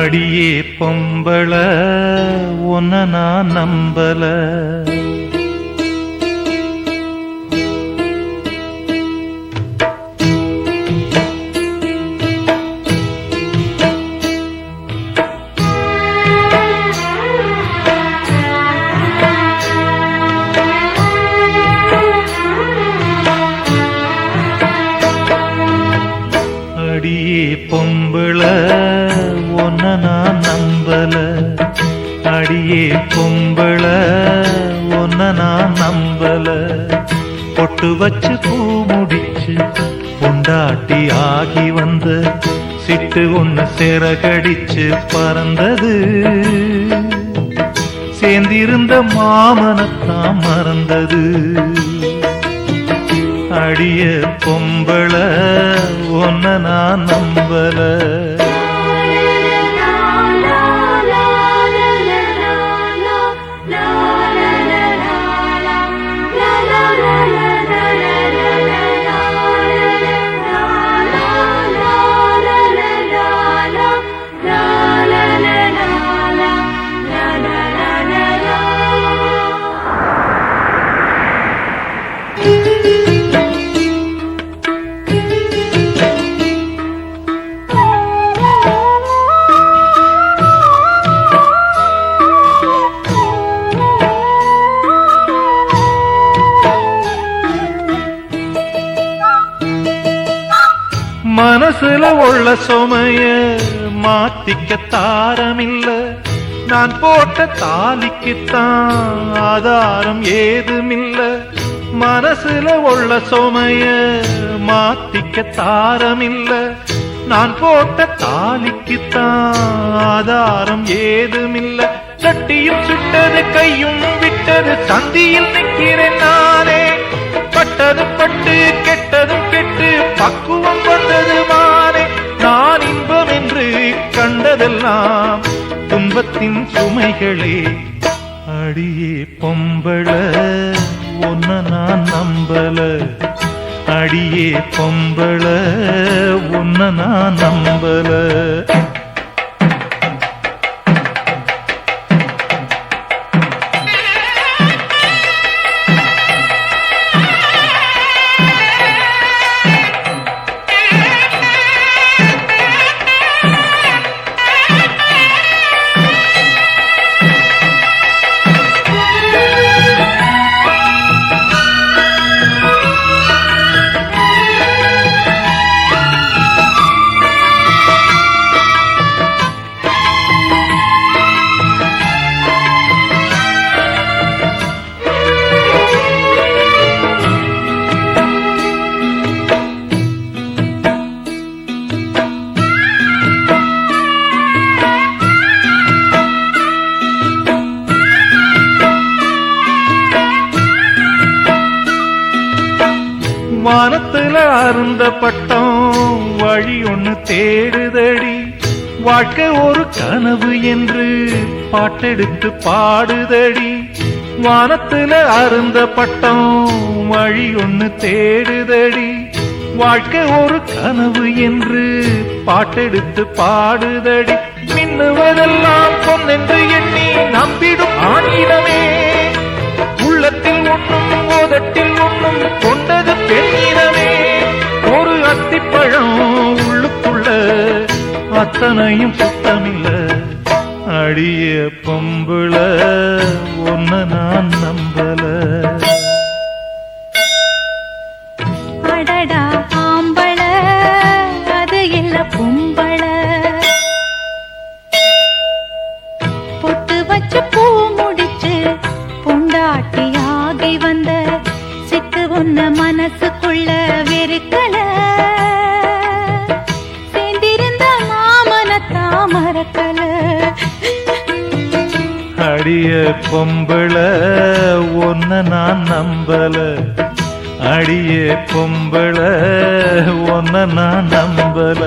அடியே பொம்பள உன்ன நான் நம்பல. அடியே பொம்பள உன்ன நான் நம்பல. அடியே பொம்பள உன்ன நான் நம்பல. பொட்டு வச்சு பூ முடிச்சு பொண்டாட்டி ஆகி வந்த சிட்டு ஒண்ணு சிறகடிச்சு பறந்தது. சேர்ந்திருந்த மாமனத்தான் மறந்தது. அடிய பொம்பள ஒன்ன நான் நம்பல. மனசுல உள்ள சுமைய மாத்திக்க தாரமில்ல. நான் போட்ட தாலிக்குத்தான் ஆதாரம் ஏதுமில்ல. மனசுல உள்ள சுமைய மாத்திக்க தாரமில்ல. நான் போட்ட தாலிக்குத்தான் ஆதாரம் ஏதுமில்ல. சட்டியும் சுட்டது கையும் விட்டது சந்தியில் நிற்கிறேன் நானே. பட்டது பட்டு கெட்டதும் கெட்டு பக்குவம் வந்தது கண்டதெல்லாம் துன்பத்தின் சுமைகளே. அடியே பொம்பள ஒன்ன நான் நம்பல. அடியே பொம்பள ஒன்ன நான் நம்பல. வானத்துல அருந்த பட்டம் வழி ஒண்ணு தேடுதடி. வாழ்க்கை ஒரு கனவு என்று பாட்டெடுத்து பாடுதடி. வானத்துல அருந்த பட்டம் வழி ஒண்ணு தேடுதடி. வாழ்க்கை ஒரு கனவு என்று பாட்டெடுத்து பாடுதடி. மின்னுவதெல்லாம் பொன்னென்று எண்ணி நம்பிடும் ஆங்கிலமே அத்தனையும் சுத்தமில்ல அடிய பொம்புள ஒன்ன நான் நம்பல. அடடா. மறக்கல அடிய பொம்பள ஒன்ன நான் நம்பல. அடிய பொம்பள ஒன்ன நான் நம்பல.